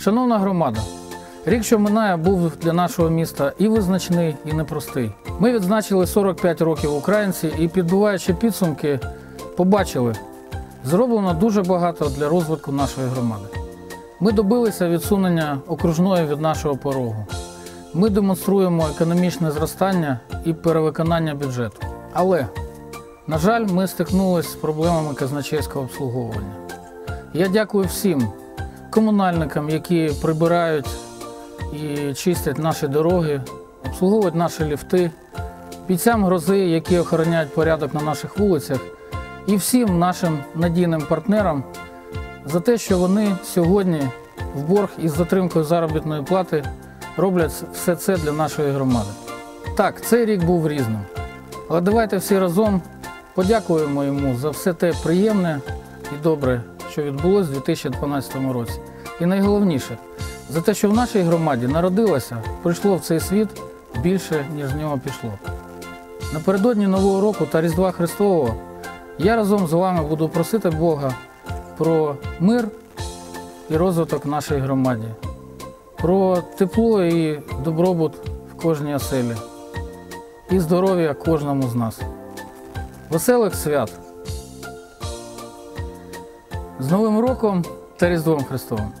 Шановна громада, рік, що минає, був для нашого міста і визначний, і непростий. Ми відзначили 45 років українці і, підбиваючи підсумки, побачили, зроблено дуже багато для розвитку нашої громади. Ми добилися відсунення окружної від нашого порогу. Ми демонструємо економічне зростання і перевиконання бюджету. Але, на жаль, ми стикнулися з проблемами казначейського обслуговування. Я дякую всім комунальникам, які прибирають і чистять наші дороги, обслуговують наші ліфти, бійцям грози, які охороняють порядок на наших вулицях, і всім нашим надійним партнерам за те, що вони сьогодні в борг із затримкою заробітної плати роблять все це для нашої громади. Так, цей рік був різним. Але давайте всі разом подякуємо йому за все те приємне і добре, що відбулося у 2012 році. І найголовніше, за те, що в нашій громаді народилося, прийшло в цей світ більше, ніж з нього пішло. Напередодні Нового року та Різдва Христового я разом з вами буду просити Бога про мир і розвиток в нашій громаді, про тепло і добробут в кожній оселі і здоров'я кожному з нас. Веселих свят! З Новим роком та Різдвом Христовим!